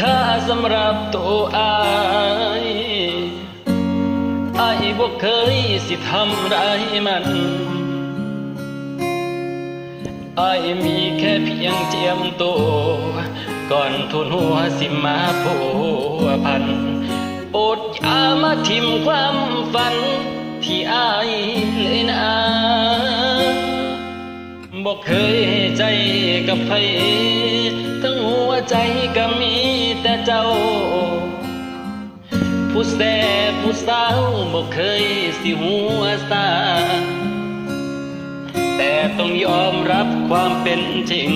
ค่าสำหรับตัวอายอายบ่เคยสิทำร้ายมันอายมีแค่เพียงเจียมตัวก่อนทุนหัวสิมาผัวพันอดอย่ามาทิมความฝัน ที่อายเลยนะบอกเคยใจกับใครทั้ง ใจก็มีแต่เจ้า ผู้แสบผู้สาวบอกเคยสิหัวซาแต่ต้องยอมรับความเป็นจริง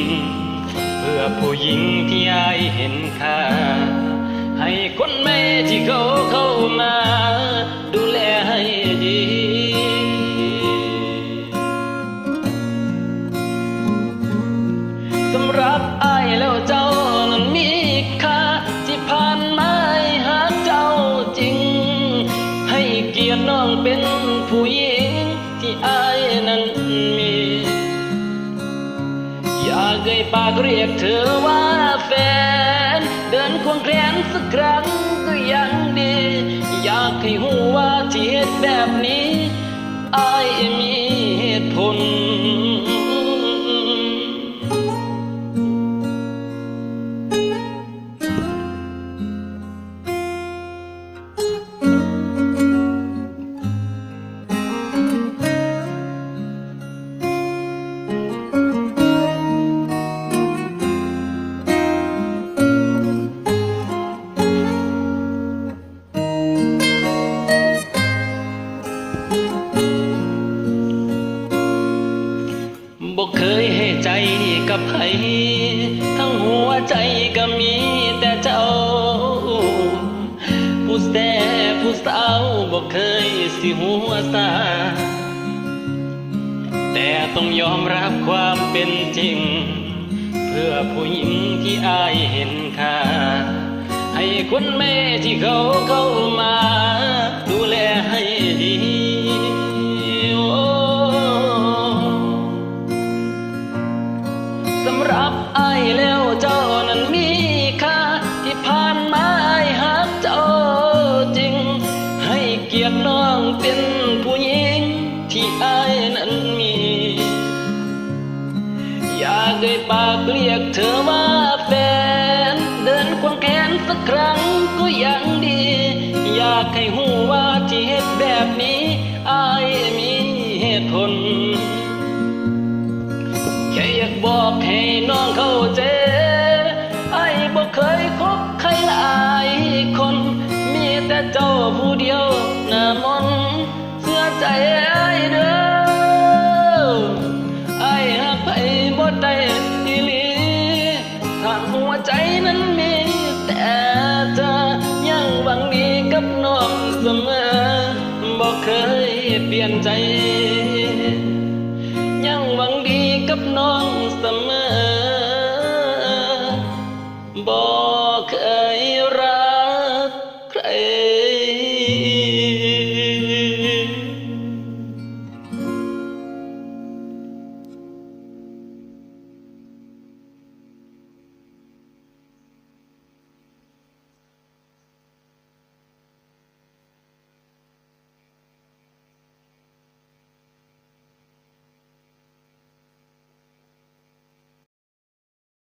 เพื่อผู้หญิงที่อายเห็นค่าให้คนแม่ที่เขา เอยปากเรียกเธอว่าแฟน เดินควงแขนสักครั้งก็ยังดี อยากให้หูว่าที่เหตุแบบนี้อายมีเหตุผล บอกเคยให้ใจกับใครทั้งหัวใจก็มีแต่เจ้า ผู้แซ่ผู้สาวบอกเคยสิหัวซาแต่ต้องยอมรับความเป็นจริง เพื่อผู้หญิงที่อายเห็นค่าให้คนแม่ที่เขาเข้ามา ดูแลให้ดี รับไอ้แล้วเจ้านั้นมีค่าที่ผ่านมาไอ้หักเจ้าจริง ให้เกียรติน้องเป็นผู้หญิงที่ไอ้นั้นมี อยากได้ปากเรียกเธอว่าแฟน เดินควงแขนสักครั้งก็ยังดี อยากให้หูว่าที่เหตุแบบนี้ไอ้มีเหตุผล บอกให้น้องเข้าใจไอ้บ่เคยคบใครหลายคน มีแต่เจ้าผู้เดียวหน้ามนเสื้อใจไอ้เด้อไอ้หักไปบ่ได้อีหลีทางหัวใจนั้นมีแต่เธอยังหวังดีกับน้องเสมอบ่เคยเปลี่ยนใจ กับน้องเสมอ